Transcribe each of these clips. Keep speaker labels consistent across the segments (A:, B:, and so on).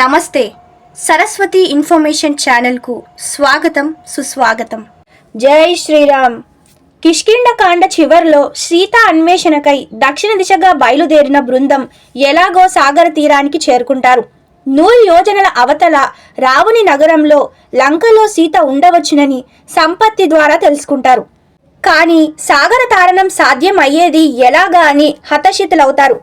A: నమస్తే. సరస్వతి ఇన్ఫర్మేషన్ ఛానల్కు స్వాగతం సుస్వాగతం. జై శ్రీరామ్. కిష్కిండకాండ చివర్లో సీత అన్వేషణకై దక్షిణ దిశగా బయలుదేరిన బృందం ఎలాగో సాగర తీరానికి చేరుకుంటారు. నూరు యోజనల అవతల రావుని నగరంలో లంకలో సీత ఉండవచ్చునని సంపత్తి ద్వారా తెలుసుకుంటారు. కానీ సాగర తారణం సాధ్యం అయ్యేది ఎలాగా అని హతశితులవుతారు.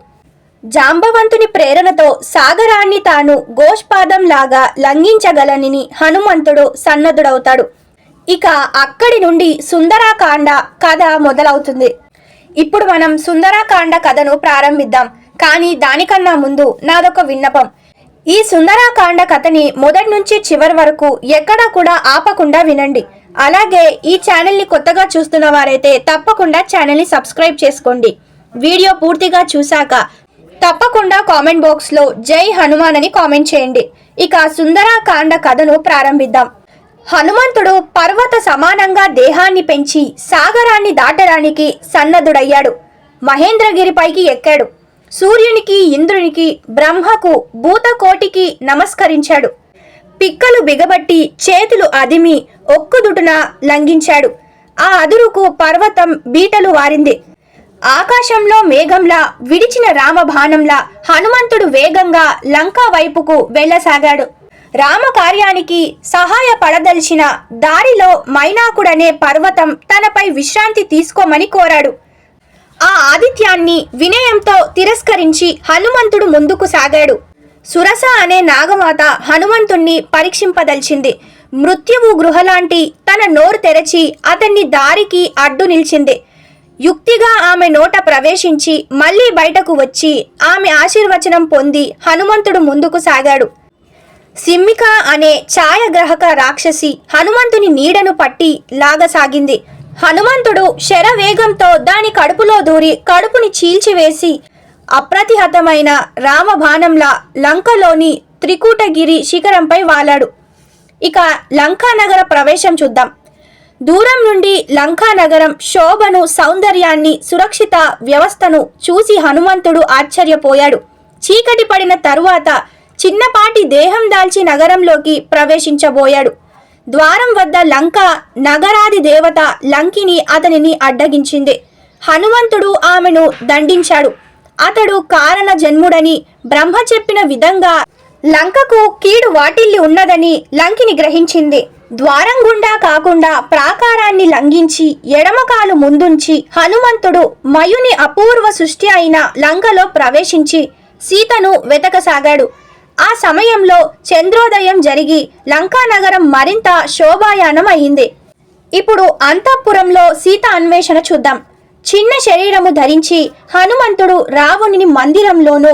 A: జాంబవంతుని ప్రేరణతో సాగరాన్ని తాను గోష్పాదం లాగా లంఘించగలనని హనుమంతుడు సన్నద్ధుడవుతాడు. ఇక అక్కడి నుండి సుందరాకాండ కథ మొదలవుతుంది. ఇప్పుడు మనం సుందరాకాండ కథను ప్రారంభిద్దాం. కానీ దానికన్నా ముందు నాదొక విన్నపం. ఈ సుందరాకాండ కథని మొదటి నుంచి చివరి వరకు ఎక్కడా కూడా ఆపకుండా వినండి. అలాగే ఈ ఛానల్ని కొత్తగా చూస్తున్న వారైతే తప్పకుండా ఛానల్ని సబ్స్క్రైబ్ చేసుకోండి. వీడియో పూర్తిగా చూశాక తప్పకుండా కామెంట్ బాక్స్లో జై హనుమాన్ అని కామెంట్ చేయండి. ఇక సుందరాకాండ కథను ప్రారంభిద్దాం. హనుమంతుడు పర్వత సమానంగా దేహాన్ని పెంచి సాగరాన్ని దాటడానికి సన్నద్ధుడయ్యాడు. మహేంద్రగిరిపైకి ఎక్కాడు. సూర్యునికి ఇంద్రునికి బ్రహ్మకు భూతకోటికి నమస్కరించాడు. పిక్కలు బిగబట్టి చేతులు అదిమి ఒక్కుదుటున లంఘించాడు. ఆ అదురుకు పర్వతం బీటలు వారింది. ఆకాశంలో మేఘంలా విడిచిన రామబాణంలా హనుమంతుడు వేగంగా లంకా వైపుకు వెళ్ళసాగాడు. రామ కార్యానికి సహాయపడదలిచిన దారిలో మైనాకుడనే పర్వతం తనపై విశ్రాంతి తీసుకోమని కోరాడు. ఆ ఆదిత్యాన్ని వినయంతో తిరస్కరించి హనుమంతుడు ముందుకు సాగాడు. సురస అనే నాగమాత హనుమంతుణ్ణి పరీక్షింపదలిచింది. మృత్యువు గృహలాంటి తన నోరు తెరచి అతన్ని దారికి అడ్డు నిలిచింది. యుక్తిగా ఆమె నోట ప్రవేశించి మళ్ళీ బయటకు వచ్చి ఆమె ఆశీర్వచనం పొంది హనుమంతుడు ముందుకు సాగాడు. సిమ్మిక అనే ఛాయగ్రహక రాక్షసి హనుమంతుని నీడను పట్టి లాగసాగింది. హనుమంతుడు శరవేగంతో దాని కడుపులో దూరి కడుపుని చీల్చివేసి అప్రతిహతమైన రామబాణంలా లంకలోని త్రికూటగిరి శిఖరంపై వాలాడు. ఇక లంకా నగర ప్రవేశం చూద్దాం. దూరం నుండి లంకా నగరం శోభను సౌందర్యాన్ని సురక్షిత వ్యవస్థను చూసి హనుమంతుడు ఆశ్చర్యపోయాడు. చీకటి పడిన తరువాత చిన్నపాటి దేహం దాల్చి నగరంలోకి ప్రవేశించబోయాడు. ద్వారం వద్ద లంక నగరాది దేవత లంకిని అతనిని అడ్డగించింది. హనుమంతుడు ఆమెను దండించాడు. అతడు కారణ జన్ముడని బ్రహ్మ చెప్పిన విధంగా లంకకు కీడు వాటిల్లి ఉన్నదని లంకిని గ్రహించింది. ద్వారం గుండా కాకుండా ప్రాకారాన్ని లంఘించి ఎడమకాలు ముందుంచి హనుమంతుడు మయుని అపూర్వ సృష్టి అయిన లంకలో ప్రవేశించి సీతను వెతకసాగాడు. ఆ సమయంలో చంద్రోదయం జరిగి లంకా నగరం మరింత శోభాయానం అయింది. ఇప్పుడు అంతఃపురంలో సీత అన్వేషణ చూద్దాం. చిన్న శరీరము ధరించి హనుమంతుడు రావణుని మందిరంలోనూ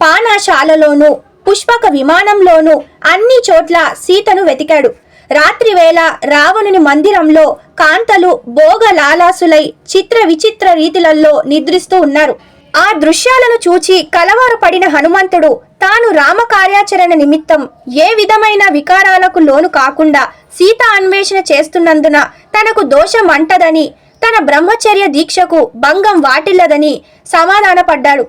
A: పానాశాలలోనూ పుష్పక విమానంలోనూ అన్ని చోట్ల సీతను వెతికాడు. రాత్రివేళ రావణుని మందిరంలో కాంతలు భోగ లాలాసులై చిత్ర విచిత్ర రీతిలలో నిద్రిస్తూ ఉన్నారు. ఆ దృశ్యాలను చూచి కలవారు పడిన హనుమంతుడు తాను రామ కార్యాచరణ నిమిత్తం ఏ విధమైన వికారాలకు లోను కాకుండా సీత అన్వేషణ చేస్తున్నందున తనకు దోషం అంటదని తన బ్రహ్మచర్య దీక్షకు భంగం వాటిల్లదని సమాధానపడ్డాడు.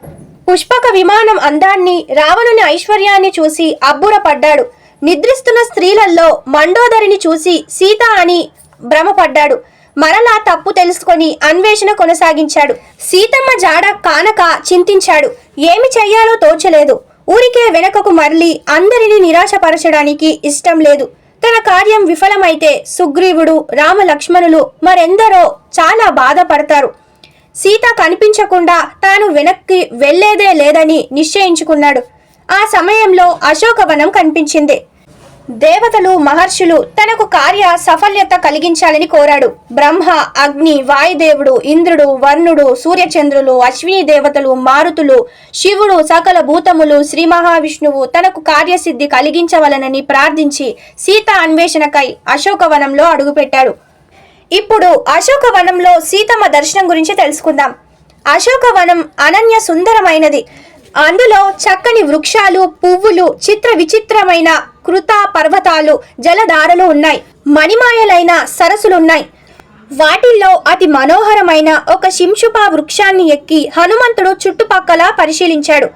A: పుష్పక విమానం అందాన్ని రావణుని ఐశ్వర్యాన్ని చూసి అబ్బురపడ్డాడు. నిద్రిస్తున్న స్త్రీలలో మండోదరిని చూసి సీత అని భ్రమపడ్డాడు. మరలా తప్పు తెలుసుకొని అన్వేషణ కొనసాగించాడు. సీతమ్మ జాడ కానక చింతించాడు. ఏమి చెయ్యాలో తోచలేదు. ఊరికే వెనకకు మరలి అందరినీ నిరాశపరచడానికి ఇష్టం లేదు. తన కార్యం విఫలమైతే సుగ్రీవుడు రామలక్ష్మణులు మరెందరో చాలా బాధపడతారు. సీత కనిపించకుండా తాను వెనక్కి వెళ్ళేదే లేదని నిశ్చయించుకున్నాడు. ఆ సమయంలో అశోకవనం కనిపించింది. దేవతలు మహర్షులు తనకు కార్య సఫల్యత కలిగించాలని కోరాడు. బ్రహ్మ అగ్ని వాయుదేవుడు ఇంద్రుడు వర్ణుడు సూర్యచంద్రులు అశ్విని దేవతలు మారుతులు శివుడు సకల భూతములు శ్రీ మహావిష్ణువు తనకు కార్యసిద్ధి కలిగించవలనని ప్రార్థించి సీత అన్వేషణకై అశోకవనంలో అడుగుపెట్టాడు ఇప్పుడు అశోకవనంలో సీతమ్మ దర్శనం గురించి తెలుసుకుందాం. అశోకవనం అనన్య సుందరమైనది. అందులో చక్కని వృక్షాలు పువ్వులు చిత్ర విచిత్రమైన కృత పర్వతాలు జలధారలు ఉన్నాయి. మణిమాయలైన సరస్సులున్నాయి. వాటిల్లో అతి మనోహరమైన ఒక శింషుపా వృక్షాన్ని ఎక్కి హనుమంతుడు చుట్టుపక్కల పరిశీలించాడు.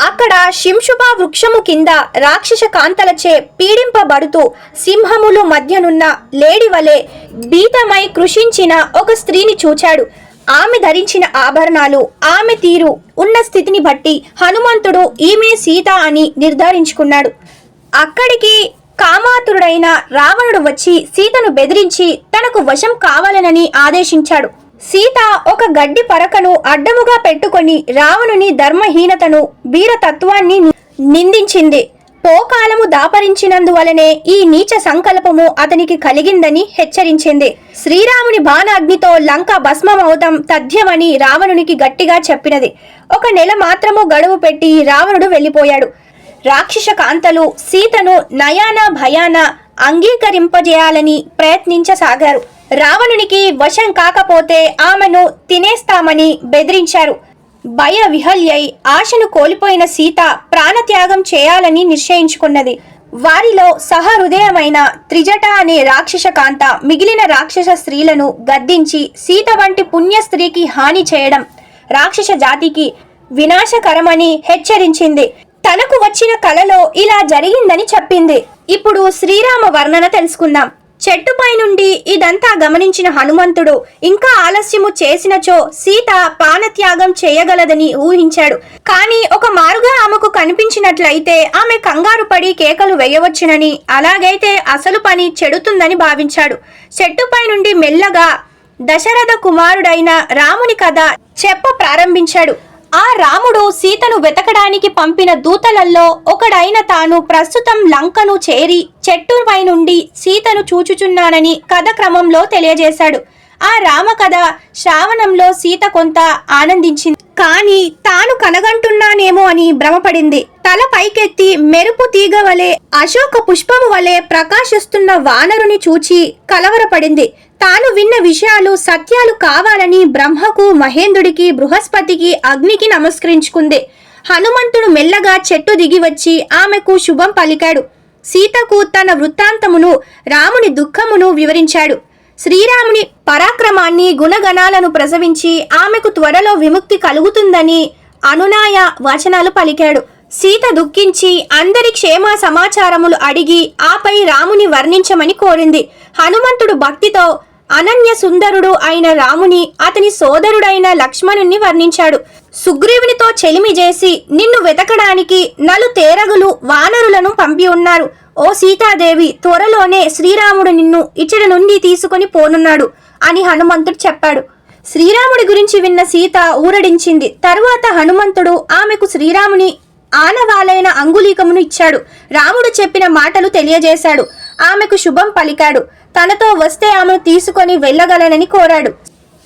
A: అక్కడ శింశుభ వృక్షము కింద రాక్షస కాంతలచే పీడింపబడుతూ సింహములు మధ్యనున్న లేడి వలె భీతమై కృషించిన ఒక స్త్రీని చూచాడు. ఆమె ధరించిన ఆభరణాలు ఆమె తీరు ఉన్న స్థితిని బట్టి హనుమంతుడు ఈమె సీత అని నిర్ధారించుకున్నాడు. అక్కడికి కామాతురుడైన రావణుడు వచ్చి సీతను బెదిరించి తనకు వశం కావాలనని ఆదేశించాడు. సీత ఒక గడ్డి పరకను అడ్డముగా పెట్టుకొని రావణుని ధర్మహీనతను వీరతత్వాన్ని నిందించింది. పోకాలము దాపరించినందువలనే ఈ నీచ సంకల్పము అతనికి కలిగిందని హెచ్చరించింది. శ్రీరాముని బాణాగ్నితో లంక భస్మమవుతాం తథ్యమని రావణునికి గట్టిగా చెప్పినది. ఒక నెల మాత్రము గడువు పెట్టి రావణుడు వెళ్ళిపోయాడు. రాక్షస కాంతలు సీతను నయాన భయాన అంగీకరింపజేయాలని ప్రయత్నించసాగారు. రావణునికి వశం కాకపోతే ఆమెను తినేస్తామని బెదిరించారు. భయ విహల్యై ఆశను కోల్పోయిన సీత ప్రాణత్యాగం చేయాలని నిశ్చయించుకున్నది వారిలో సహృదయమైన త్రిజట అనే రాక్షస కాంత మిగిలిన రాక్షస స్త్రీలను గద్దించి సీత వంటి పుణ్య స్త్రీకి హాని చేయడం రాక్షస జాతికి వినాశకరమని హెచ్చరించింది. తనకు వచ్చిన కలలో ఇలా జరిగిందని చెప్పింది. ఇప్పుడు శ్రీరామ వర్ణన తెలుసుకుందాం. చెట్టుపై నుండి ఇదంతా గమనించిన హనుమంతుడు ఇంకా ఆలస్యము చేసినచో సీత పానత్యాగం చేయగలదని ఊహించాడు. కానీ ఒక మారుగా ఆమెకు కనిపించినట్లయితే ఆమె కంగారు పడి కేకలు వేయవచ్చునని అలాగైతే అసలు పని చెడుతుందని భావించాడు. చెట్టుపై నుండి మెల్లగా దశరథ కుమారుడైన రాముని కథ చెప్ప ప్రారంభించాడు. ఆ రాముడు సీతను వెతకడానికి పంపిన దూతలలో ఒకడైన తాను ప్రస్తుతం లంకను చేరి చెట్టుపై నుండి సీతను చూచుచున్నానని కథ క్రమంలో తెలియజేశాడు. ఆ రామ కథ శ్రావణంలో సీత కొంత ఆనందించింది. కానీ తాను కనగంటున్నానేమో అని భ్రమపడింది. తల పైకెత్తి మెరుపు తీగ వలె అశోక పుష్పము వలె ప్రకాశిస్తున్న వానరుని చూచి కలవరపడింది. తాను విన్న విషయాలు సత్యాలు కావాలని బ్రహ్మకు మహేంద్రుడికి బృహస్పతికి అగ్నికి నమస్కరించుకుంది. హనుమంతుడు మెల్లగా చెట్టు దిగి వచ్చి ఆమెకు శుభం పలికాడు. సీతకు తన వృత్తాంతమును రాముని దుఃఖమును వివరించాడు. శ్రీరాముని పరాక్రమాన్ని గుణగణాలను ప్రసవించి ఆమెకు త్వరలో విముక్తి కలుగుతుందని అనునాయ వచనాలు పలికాడు. సీత దుఃఖించి అందరి క్షేమ సమాచారములు అడిగి ఆపై రాముని వర్ణించమని కోరింది. హనుమంతుడు భక్తితో అనన్య సుందరుడు అయిన రాముని అతని సోదరుడైన లక్ష్మణుణ్ణి వర్ణించాడు. సుగ్రీవునితో చెలిమి చేసి నిన్ను వెతకడానికి నలు తేరగులు వానరులను పంపి ఉన్నారు. ఓ సీతాదేవి త్వరలోనే శ్రీరాముడు నిన్ను ఇచ్చడి నుండి తీసుకొని పోనున్నాడు అని హనుమంతుడు చెప్పాడు. శ్రీరాముడి గురించి విన్న సీత ఊరడించింది. తరువాత హనుమంతుడు ఆమెకు శ్రీరాముని ఆనవాలైన అంగుళీకమును ఇచ్చాడు. రాముడు చెప్పిన మాటలు తెలియజేశాడు. ఆమెకు శుభం పలికాడు. తనతో వస్తే ఆమెను తీసుకొని వెళ్ళగలనని కోరాడు.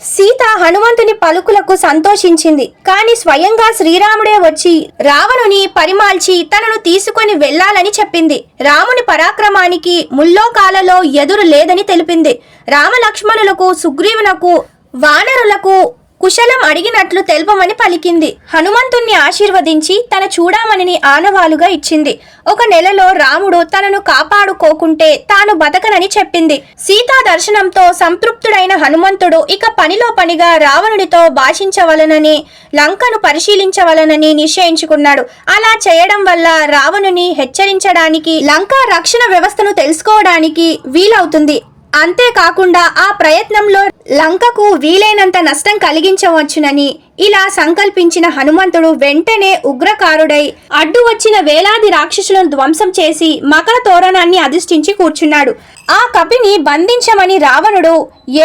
A: సీత హనుమంతుని పలుకులకు సంతోషించింది. కాని స్వయంగా శ్రీరాముడే వచ్చి రావణుని పరిమాల్చి తనను తీసుకొని వెళ్ళాలని చెప్పింది. రాముని పరాక్రమానికి ముల్లోకాలలో ఎదురు లేదని తెలిపింది. రామలక్ష్మణులకు సుగ్రీవునకు వానరులకు కుశలం అడిగినట్లు తెలపమని పలికింది. హనుమంతుణ్ణి ఆశీర్వదించి తన చూడామణిని ఆనవాలుగా ఇచ్చింది. ఒక నెలలో రాముడు తనను కాపాడుకోకుంటే తాను బతకనని చెప్పింది. సీతా దర్శనంతో సంతృప్తుడైన హనుమంతుడు ఇక పనిలో పనిగా రావణుడితో భాషించవలనని లంకను పరిశీలించవలనని నిశ్చయించుకున్నాడు. అలా చేయడం వల్ల రావణుని హెచ్చరించడానికి లంకా రక్షణ వ్యవస్థను తెలుసుకోవడానికి వీలవుతుంది. అంతేకాకుండా ఆ ప్రయత్నంలో లంకకు వీలైనంత నష్టం కలిగించవచ్చునని ఇలా సంకల్పించిన హనుమంతుడు వెంటనే ఉగ్రకారుడై అడ్డు వచ్చిన వేలాది రాక్షసులను ధ్వంసం చేసి మకర తోరణాన్ని అధిష్ఠించి కూర్చున్నాడు. ఆ కపిని బంధించమని రావణుడు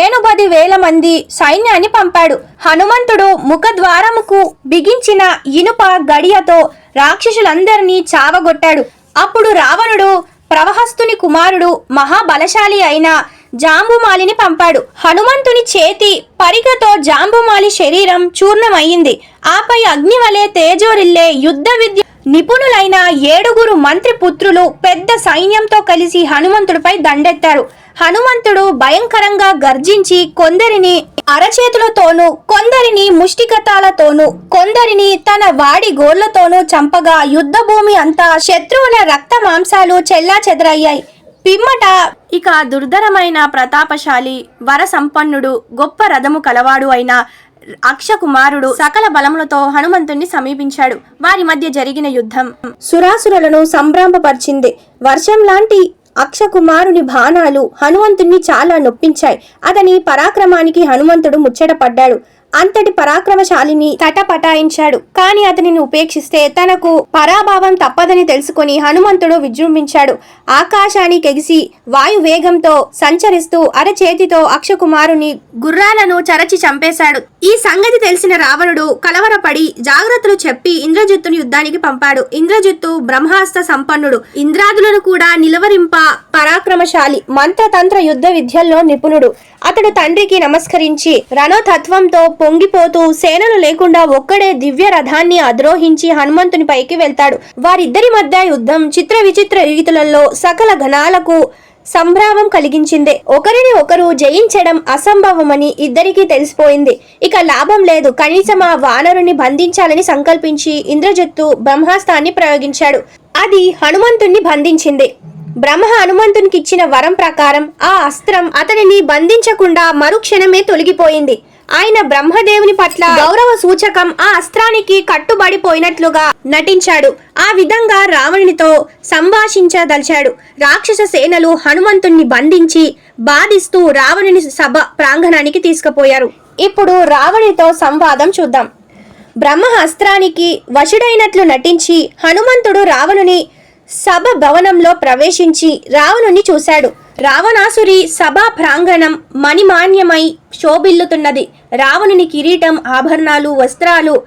A: ఏనుబది వేల మంది సైన్యాన్ని పంపాడు. హనుమంతుడు ముఖద్వారముకు బిగించిన ఇనుప గడియతో రాక్షసులందరినీ చావగొట్టాడు. అప్పుడు రావణుడు ప్రవహస్తుని కుమారుడు మహాబలశాలి అయిన జాంబుమాలిని పంపాడు. హనుమంతుని చేతి పరిగతో జాంబుమాలి శరీరం చూర్ణమయ్యింది. ఆపై అగ్నివలే తేజోరిల్లే యుద్ధ విద్య నిపుణులైన ఏడుగురు మంత్రి పుత్రులు పెద్ద సైన్యంతో కలిసి హనుమంతుడిపై దండెత్తారు. హనుమంతుడు భయంకరంగా గర్జించి కొందరిని అరచేతులతోనూ కొందరిని ముష్టికతాలతోనూ కొందరిని తన వాడి గోళ్ళతోనూ చంపగా యుద్ధభూమి అంతా శత్రువుల రక్త మాంసాలు చెల్లా చెదరయ్యాయి పిమ్మట ఇక దుర్ధరమైన ప్రతాపశాలి వర సంపన్నుడు గొప్ప రథము కలవాడు అయిన అక్షకుమారుడు సకల బలములతో హనుమంతుణ్ణి సమీపించాడు. వారి మధ్య జరిగిన యుద్ధం సురాసురులను సంభ్రమపరిచింది. వర్షం లాంటి అక్షకుమారుని బాణాలు హనుమంతుణ్ణి చాలా నొప్పించాయి. అతని పరాక్రమానికి హనుమంతుడు ముచ్చటపడ్డాడు. అంతటి పరాక్రమశాలిని తటపటాయించాడు కాని అతనిని ఉపేక్షిస్తే తనకు పరాభావం తప్పదని తెలుసుకొని హనుమంతుడు విజృంభించాడు. ఆకాశానికి ఎగిసి వాయు వేగంతో సంచరిస్తూ అరచేతితో అక్షకుమారుని గుర్రాలను చరచి చంపేశాడు. ఈ సంగతి తెలిసిన రావణుడు కలవరపడి జాగ్రత్తలు చెప్పి ఇంద్రజిత్తును యుద్ధానికి పంపాడు. ఇంద్రజిత్తు బ్రహ్మాస్త్ర సంపన్నుడు. ఇంద్రాదులను కూడా నిలవరింప పరాక్రమశాలి మంత్రతంత్ర యుద్ధ విద్యల్లో నిపుణుడు. అతడు తండ్రికి నమస్కరించి రణతత్వంతో పొంగిపోతూ సేనలు లేకుండా ఒక్కడే దివ్య రథాన్ని అద్రోహించి హనుమంతుని పైకి వెళ్తాడు. వారిద్దరి మధ్య యుద్ధం చిత్ర విచిత్ర రీతులలో సకల గణాలకు సంభ్రామం కలిగించింది. ఒకరిని ఒకరు జయించడం అసంభవమని ఇద్దరికీ తెలిసిపోయింది. ఇక లాభం లేదు. కనీసం ఆ వానరుని బంధించాలని సంకల్పించి ఇంద్రజిత్తు బ్రహ్మాస్త్రాన్ని ప్రయోగించాడు. అది హనుమంతుణ్ణి బంధించింది. బ్రహ్మ హనుమంతునికి ఇచ్చిన వరం ప్రకారం ఆ అస్త్రం అతనిని బంధించకుండా మరుక్షణమే తొలగిపోయింది. ఆయన బ్రహ్మదేవుని పట్ల గౌరవ సూచకం ఆ అస్త్రానికి కట్టుబడిపోయినట్లుగా నటించాడు. ఆ విధంగా రావణునితో సంభాషించదలిచాడు. రాక్షస సేనలు హనుమంతుణ్ణి బంధించి బాధిస్తూ రావణుని సభ ప్రాంగణానికి తీసుకుపోయారు. ఇప్పుడు రావణునితో సంవాదం చూద్దాం. బ్రహ్మ అస్త్రానికి వశుడైనట్లు నటించి హనుమంతుడు రావణుని సభ భవనంలో ప్రవేశించి రావణుని చూశాడు. రావణాసురి సభా ప్రాంగణం మణిమాన్యమై శోభిల్లుతున్నది. రావణుని కిరీటం ఆభరణాలు వస్త్రాలు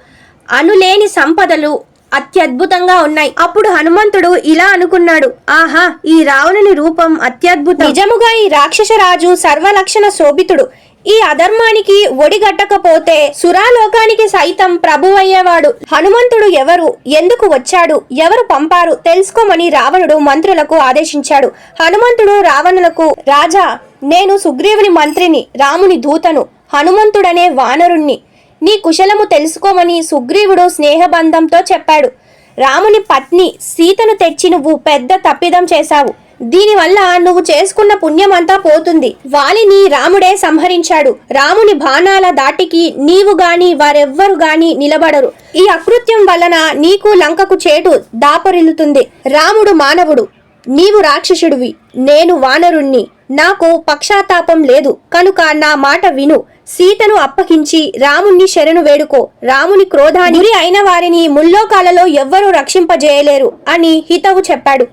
A: అనులేని సంపదలు అత్యద్భుతంగా ఉన్నాయి. అప్పుడు హనుమంతుడు ఇలా అనుకున్నాడు. ఆహా ఈ రావణుని రూపం అత్యద్భుతం. నిజముగా ఈ రాక్షసరాజు సర్వలక్షణ శోభితుడు. ఈ అధర్మానికి ఒడిగట్టకపోతే సురాలోకానికి సైతం ప్రభువయ్యేవాడు. హనుమంతుడు ఎవరు? ఎందుకు వచ్చాడు? ఎవరు పంపారు? తెలుసుకోమని రావణుడు మంత్రులకు ఆదేశించాడు. హనుమంతుడు రావణులకు రాజా నేను సుగ్రీవుని మంత్రిని రాముని దూతను హనుమంతుడనే వానరుణ్ణి. నీ కుశలము తెలుసుకోమని సుగ్రీవుడు స్నేహబంధంతో చెప్పాడు. రాముని పత్ని సీతను తెచ్చి నువ్వు పెద్ద తప్పిదం చేశావు. దీనివల్ల నువ్వు చేసుకున్న పుణ్యమంతా పోతుంది. వాలిని రాముడే సంహరించాడు. రాముని బాణాల దాటికి నీవు గాని వారెవ్వరు గాని నిలబడరు. ఈ అకృత్యం వలన నీకు లంకకు చేటు దాపరిల్లుతుంది. రాముడు మానవుడు. నీవు రాక్షసుడివి. నేను వానరుణ్ణి. నాకు పక్షాతాపం లేదు. కనుక నా మాట విను. సీతను అప్పగించి రాముణ్ణి శరణు వేడుకో. రాముని క్రోధాని అయిన వారిని ముల్లోకాలలో ఎవ్వరూ రక్షింపజేయలేరు అని హితవు చెప్పాడు.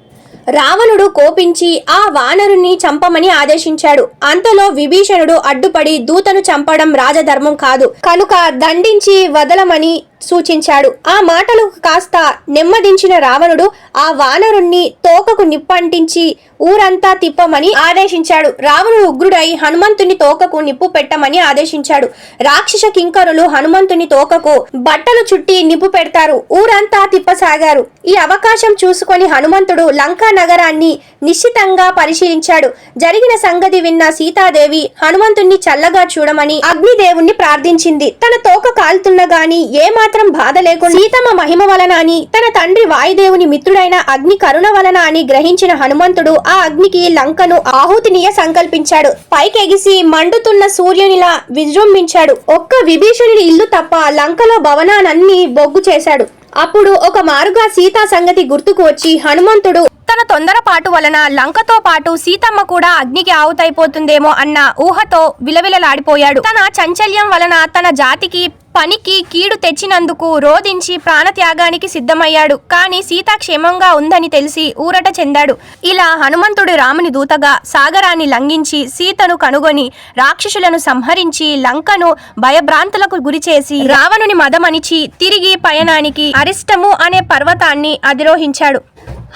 A: రావణుడు కోపించి ఆ వానరుని చంపమని ఆదేశించాడు. అంతలో విభీషణుడు అడ్డుపడి దూతను చంపడం రాజధర్మం కాదు. కనుక దండించి వదలమని సూచించాడు. ఆ మాటలు కాస్త నెమ్మదించిన రావణుడు ఆ వానరుణ్ణి తోకకు నిప్పంటించి ఊరంతా తిప్పమని ఆదేశించాడు. రావణుడు ఉగ్రుడై హనుమంతుని తోకకు నిప్పు పెట్టమని ఆదేశించాడు. రాక్షస కింకరులు హనుమంతుని తోకకు బట్టలు చుట్టి నిప్పు పెడతారు. ఊరంతా తిప్పసాగారు. ఈ అవకాశం చూసుకొని హనుమంతుడు లంకా నగరాన్ని నిశ్చితంగా పరిశీలించాడు. జరిగిన సంగతి విన్న సీతాదేవి హనుమంతుణ్ణి చల్లగా చూడమని అగ్నిదేవుణ్ణి ప్రార్థించింది. తన తోక కాలుతున్న గాని ఏమాత్రం బాధ లేకుండా సీతమ్మ మహిమ వలన అని తన తండ్రి వాయుదేవుని మిత్రుడైన అగ్ని కరుణ వలన అని గ్రహించిన హనుమంతుడు ఆ అగ్నికి లంకను ఆహుతినీయ సంకల్పించాడు. పైకెగిసి మండుతున్న సూర్యునిలా విజృంభించాడు. ఒక్క విభీషణుని ఇల్లు తప్ప లంకలో భవనాలన్నీ బొగ్గు చేశాడు. అప్పుడు ఒక మారుగా సీతా సంగతి గుర్తుకు వచ్చి హనుమంతుడు తన తొందరపాటు వలన లంకతో పాటు సీతమ్మ కూడా అగ్నికి ఆవుతైపోతుందేమో అన్న ఊహతో విలవిలలాడిపోయాడు. తన చంచల్యం వలన తన జాతికి పనికి కీడు తెచ్చినందుకు రోధించి ప్రాణత్యాగానికి సిద్ధమయ్యాడు. కానీ సీత క్షేమంగా ఉందని తెలిసి ఊరట చెందాడు. ఇలా హనుమంతుడు రాముని దూతగా సాగరాన్ని లంఘించి సీతను కనుగొని రాక్షసులను సంహరించి లంకను భయభ్రాంతులకు గురిచేసి రావణుని మదమణిచి తిరిగి పయనానికి అరిష్టము అనే పర్వతాన్ని అధిరోహించాడు.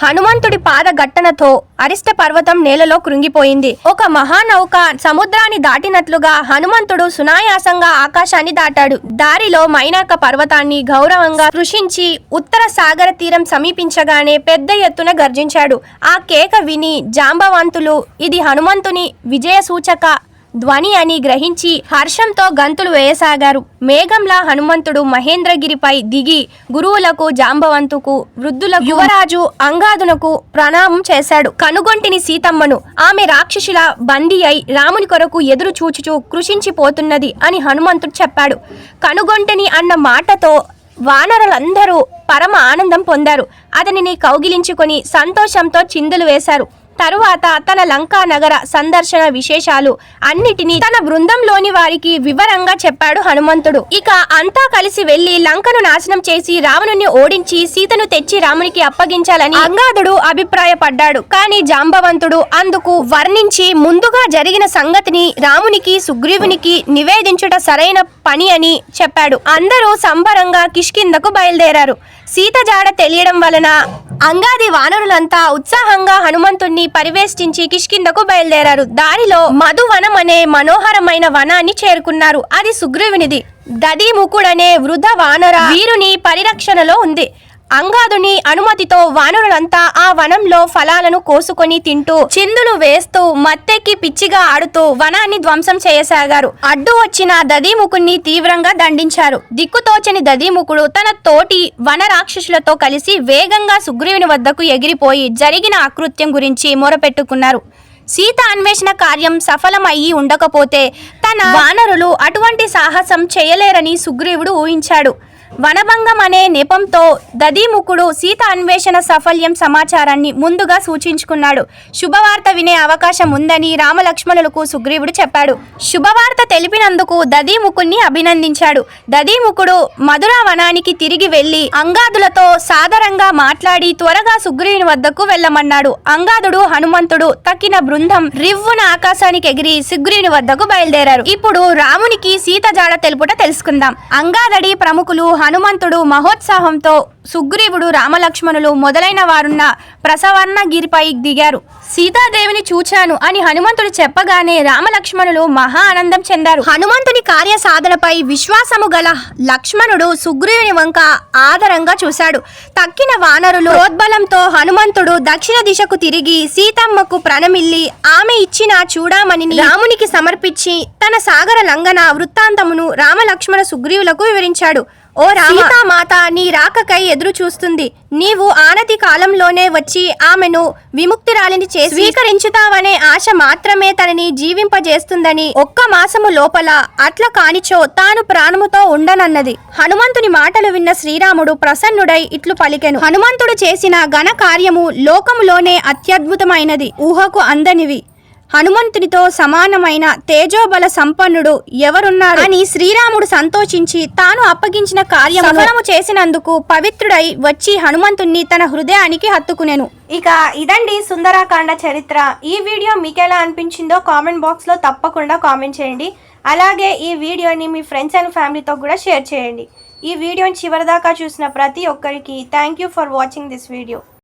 A: హనుమంతుడి పాద ఘట్టనతో అరిష్ట పర్వతం నేలలో కృంగిపోయింది. ఒక మహానౌక సముద్రాన్ని దాటినట్లుగా హనుమంతుడు సునాయాసంగా ఆకాశాన్ని దాటాడు. దారిలో మైనాక పర్వతాన్ని గౌరవంగా కృషించి ఉత్తర సాగర తీరం సమీపించగానే పెద్ద ఎత్తున గర్జించాడు. ఆ కేక విని జాంబవంతులు ఇది హనుమంతుని విజయ సూచక ధ్వని అని గ్రహించి హర్షంతో గంతులు వేయసాగారు. మేఘంలా హనుమంతుడు మహేంద్రగిరిపై దిగి గురువులకు జాంబవంతుకు వృద్ధులకు యువరాజు అంగాదునకు ప్రణామం చేశాడు. కనుగొంటిని సీతమ్మను ఆమె రాక్షసుల బందీ అయి రాముని కొరకు ఎదురు చూచుచూ కృషించిపోతున్నది అని హనుమంతుడు చెప్పాడు. కనుగొంటిని అన్న మాటతో వానరులందరూ పరమ ఆనందం పొందారు. అతనిని కౌగిలించుకొని సంతోషంతో చిందులు వేశారు. తరువాత తన లంకా నగర సందర్శన విశేషాలు అన్నిటినీ తన బృందంలోని వారికి వివరంగా చెప్పాడు హనుమంతుడు. ఇక అంతా కలిసి వెళ్ళి లంకను నాశనం చేసి రావణుని ఓడించి సీతను తెచ్చి రామునికి అప్పగించాలని అంగాదుడు అభిప్రాయపడ్డాడు. కానీ జాంబవంతుడు అందుకు వర్ణించి ముందుగా జరిగిన సంగతిని రామునికి సుగ్రీవునికి నివేదించుట సరైన పని అని చెప్పాడు. అందరూ సంబరంగా కిష్కిందకు బయలుదేరారు. సీత జాడ తెలియడం వలన అంగాది వానరులంతా ఉత్సాహంగా హనుమంతుణ్ణి పరివేష్టించి కిష్కిందకు బయలుదేరారు. దారిలో మధువనం అనే మనోహరమైన వనాన్ని చేరుకున్నారు. అది సుగ్రీవునిది. దదిముఖుడనే వృధ వానర వీరుని పరిరక్షణలో ఉంది. అంగాదుని అనుమతితో వానరులంతా ఆ వనంలో ఫలాలను కోసుకొని తింటూ చిందులు వేస్తూ మత్తెక్కి పిచ్చిగా ఆడుతూ వనాన్ని ధ్వంసం చేయసాగారు. అడ్డు వచ్చిన దదీముకుణ్ణి తీవ్రంగా దండించారు. దిక్కుతోచని దదీముకుడు తన తోటి వన రాక్షసులతో కలిసి వేగంగా సుగ్రీవుని వద్దకు ఎగిరిపోయి జరిగిన అకృత్యం గురించి మొరపెట్టుకున్నారు. సీత అన్వేషణ కార్యం సఫలమయ్యి ఉండకపోతే తన వానరులు అటువంటి సాహసం చేయలేరని సుగ్రీవుడు ఊహించాడు. వనభంగం అనే నెపంతో దదీముఖుడు సీత అన్వేషణ సఫల్యం సమాచారాన్ని ముందుగా సూచించుకున్నాడు. శుభవార్త వినే అవకాశం ఉందని రామలక్ష్మణులకు సుగ్రీవుడు చెప్పాడు. శుభవార్త తెలిపినందుకు దదీముఖుణ్ణి అభినందించాడు. దదీముఖుడు మధుర వనానికి తిరిగి వెళ్ళి అంగాదులతో సాదరంగా మాట్లాడి త్వరగా సుగ్రీవుని వద్దకు వెళ్ళమన్నాడు. అంగాదుడు హనుమంతుడు తక్కిన బృందం రివ్వున ఆకాశానికి ఎగిరి సుగ్రీవుని వద్దకు బయలుదేరారు. ఇప్పుడు రామునికి సీత జాడ తెలుపుట తెలుసుకుందాం. అంగాదడి ప్రముఖులు హనుమంతుడు మహోత్సాహంతో సుగ్రీవుడు రామలక్ష్మణులు మొదలైన వారున్న ప్రసవర్ణగిరిపై దిగారు. సీతాదేవిని చూచాను అని హనుమంతుడు చెప్పగానే రామలక్ష్మణులు మహా ఆనందం చెందారు. హనుమంతుని కార్య సాధనపై విశ్వాసము గల లక్ష్మణుడు సుగ్రీవుని వంక ఆదరంగా చూశాడు. తక్కిన వానరులు ప్రోద్బలంతో హనుమంతుడు దక్షిణ దిశకు తిరిగి సీతమ్మకు ప్రణమిల్లి ఆమె ఇచ్చిన చూడామణిని రామునికి సమర్పించి తన సాగర లంఘన వృత్తాంతమును రామలక్ష్మణ సుగ్రీవులకు వివరించాడు. ఓ సీతామాత నీ రాకకై ఎదురు చూస్తుంది. నీవు ఆనతి కాలంలోనే వచ్చి ఆమెను విముక్తిరాలిని చేసి స్వీకరించుతావనే ఆశ మాత్రమే తనని జీవింపజేస్తుందని ఒక్క మాసము లోపల అట్ల కానిచో తాను ప్రాణముతో ఉండనన్నది. హనుమంతుని మాటలు విన్న శ్రీరాముడు ప్రసన్నుడై ఇట్లు పలికెను. హనుమంతుడు చేసిన ఘన కార్యము లోకములోనే అత్యద్భుతమైనది. ఊహకు అందనివి. హనుమంతునితో సమానమైన తేజోబల సంపన్నుడు ఎవరున్నారు? అని శ్రీరాముడు సంతోషించి తాను అప్పగించిన కార్యం సఫలము చేసినందుకు పవిత్రుడై వచ్చి హనుమంతుణ్ణి తన హృదయానికి హత్తుకునేను. ఇక ఇదండి సుందరాకాండ చరిత్ర. ఈ వీడియో మీకు ఎలా అనిపించిందో కామెంట్ బాక్స్లో తప్పకుండా కామెంట్ చేయండి. అలాగే ఈ వీడియోని మీ ఫ్రెండ్స్ అండ్ ఫ్యామిలీతో కూడా షేర్ చేయండి. ఈ వీడియోని చివరిదాకా చూసిన ప్రతి ఒక్కరికి thank you for watching this video.